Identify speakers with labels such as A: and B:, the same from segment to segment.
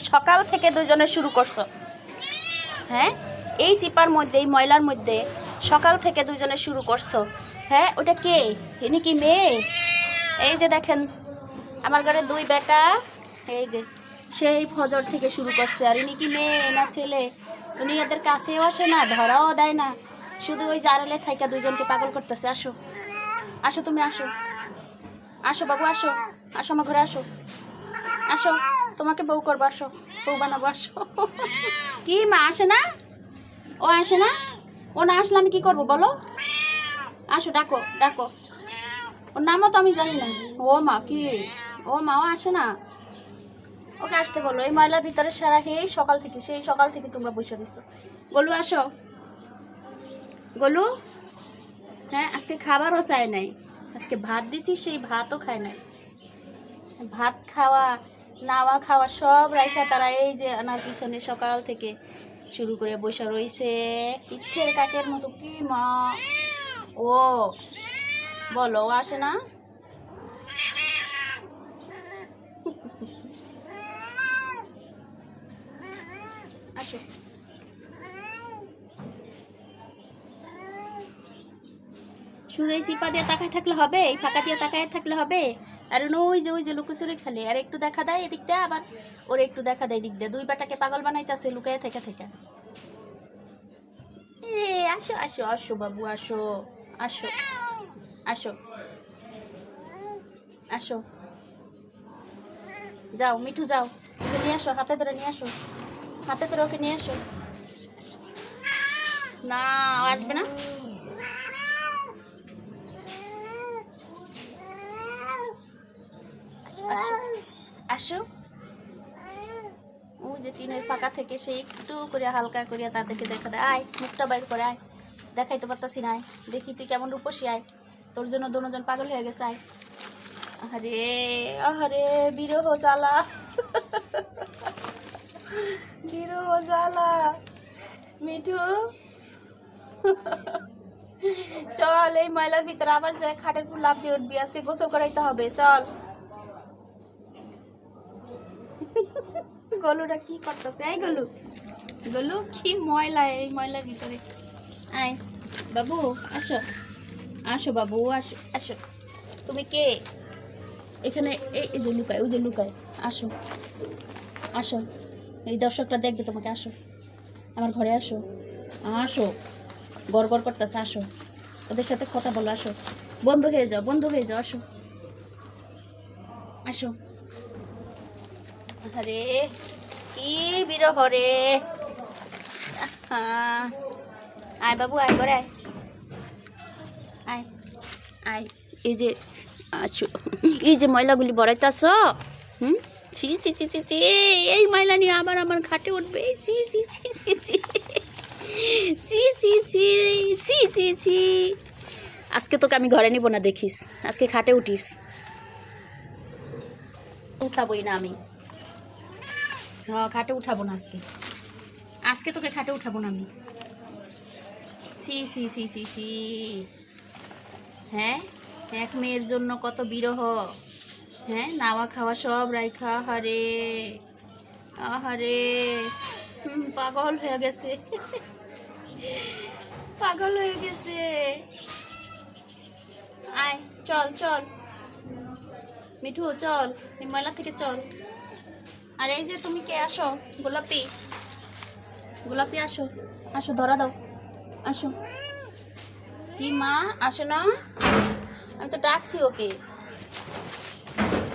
A: সকাল থেকে দুজনে শুরু করছ। হ্যাঁ? এই চিপার মধ্যে, এই ময়লার মধ্যে সকাল থেকে দুজনে শুরু করছ। হ্যাঁ? ওটা কে? ইনি কি মেয়ে? এই যে দেখেন, আমার ঘরে দুই বেটা, এই যে সেই ফজর থেকে শুরু করছে। আর ইনি কি মেয়ে না ছেলে? উনি এদের কাছেও আসে না, ধরাও দেয় না। শুধু ওই জারালে থাইকা দুইজনকে পাগল করতেছে। আসো। আসো তুমি, আসো। আসো বাবু, আসো। আসো আমার ঘরে, আসো। আসো। তোমাকে বউ করব, আসো। বউ বানাবো, আসো। কি মা, আসে না? ও আসে না? ও না আসলে আমি কি করব, বলো? আসো, ডাকো ডাকো। ওর নামও তো আমি জানি না। ও মা, কি? ও মা, ও আসে না? ওকে আসতে বলো। এই ময়লার ভিতরে সারা হে সকাল থেকে, সেই সকাল থেকে তোমরা বসে রয়েছো। গলু, আসো। গলু? হ্যাঁ আজকে খাবারও চায় নাই। আজকে ভাত দিছি, সেই ভাতও খায় নাই। ভাত খাওয়া নাওয়া খাওয়া সব রাইখা তারা এই যে আনার পিছনে সকাল থেকে শুরু করে বসে রয়েছে ইচ্ছের কাকের মতো কি মা। ও, বলো আসে না? শুধু এই চিপা দিয়ে তাকায় থাকলে হবে? এই ফাঁকা দিয়ে তাকায় থাকলে হবে? আর ওই যে ওই যে লুকোচুরি খেলে। আর একটু দেখা দেয় এদিক দিয়ে, আবার ওর একটু দেখা দেয় এদিক দিয়ে। দুই বেটাকে পাগল বানাইতেছে লুকায় থেকে থেকে। এ, আসো আসো আসো বাবু, আসো আসো আসো আসো। যাও, মিঠু যাও, ওকে নিয়ে আসো, হাতে ধরে নিয়ে আসো, হাতে ধরে ওকে নিয়ে আসো। না আসবে না? আসো। ও যে টিনের ফাঁকা থেকে সে একটু করে হালকা করিয়া তাদেরকে দেখা দেয়। আয়, মুখটা বাইর করে আয়। দেখাইতে পারতাছি না দেখি তুই কেমন রূপসী আয়। তোর জন্য দুজন পাগল হয়ে গেছে, আয়। আরে আরে বিরহ জ্বালা। বিরহ জ্বালা। মিঠু। চল, এই ময়লার ভিতরে আবার যায়, খাটের পুর লাভ দিয়ে উঠবি। আজকে গোসল করাইতে হবে। চল। গলুটা কি করতেছে? এই গলু। গলু, কি ময়লা এই ময়লার ভিতরে? আয়, বাবু, আসো। আসো বাবু, আসো আসো। তুমি কে? এখানে, এই যে লুকায়, ওই যে লুকায়। আসো। আসো। এই দর্শকরা দেখবে তোমাকে, আসো। আমার ঘরে আসো। আসো। গড় গড় করতেছে, আসো। ওদের সাথে কথা বলো, আসো। বন্ধ হয়ে যাও, বন্ধ হয়ে যাও, আসো। আসো। আরে কি বিরহ রে আয় বাবু আয় করে আয় আয় আয় এই যে আছো এই যে ময়লাগুলি বড়াইতেছ হুম ছি ছি ছি ছি ছি এই ময়লা নিয়ে আবার আমার ঘাটে উঠবে ছি ছি ছি ছি ছি ছি ছি ছি ছি ছি ছি আজকে তোকে আমি ঘরে নিব না দেখিস আজকে খাটে উঠিস উঠাবই না আমি হ্যাঁ খাটে উঠাবো না আজকে। আজকে তোকে খাটে উঠাবো না আমি। সি সি সি সি সি হ্যাঁ এক মেয়ের জন্য কত বিরহ। হ্যাঁ নাওয়া খাওয়া সব রাইখা, আহারে আহারে। পাগল হয়ে গেছে। পাগল হয়ে গেছে। আয়, চল চল। মিঠু, চল এই থেকে চল। আর এই যে তুমি কে? আসো। গোলাপি। গোলাপি, আসো। আসো, ধরা দাও। আসো। কি মা? আসো না। আমি তো ডাকছি ওকে।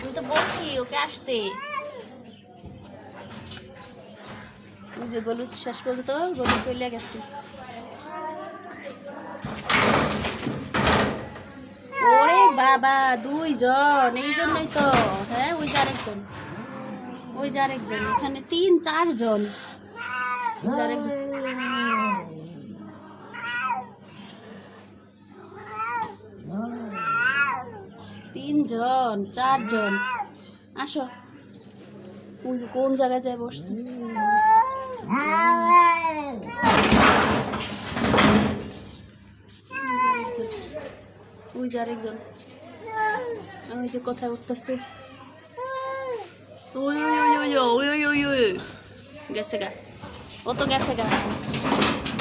A: আমি তো বলছি ওকে আসতে। ওই যে গলু শেষ পর্যন্ত গলু চলে গেছে। ওরে বাবা, দুইজন। এই জন্যই তো। হ্যাঁ ওই যে আরেকজন। ওই যে আরেকজন, এখানে তিন, চারজন। তিনজন, চারজন। আসো। কোন জায়গায় যায় বসছে? ওই যে আরেকজন। ওই যে কোথায় উঠতেছে? ওই ওই গেছে গা ও গেছে গা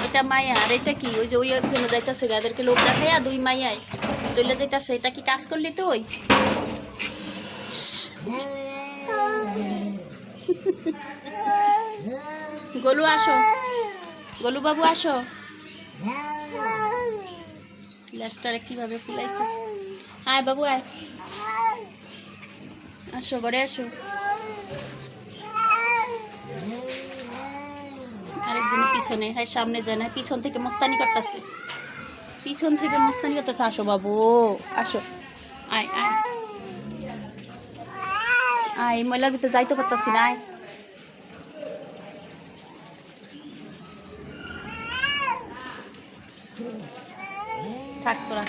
A: এটা মায়া আর এটা কি ওই যে ওই একজন যাইতাছে গা এদেরকে লোক দেখাইয়া দুই মায়ায় চলে যাইতাছে এটা কি কাজ করলি তুই গোলু আসো গোলু বাবু আসো লাস্টারে কীভাবে ফুলাইছে আয় বাবু আয় আসো ঘরে আসো আরেকজন পিছনে হ্যাঁ সামনে যায় না, পিছন থেকে মস্তানি করতেছে। পিছন থেকে মস্তানি করতেছে। আসো বাবু, আসো। আয় আয়। আয়, ময়লার ভিতরে যাইতে পারতাছি না, আয়। থাক তোরা।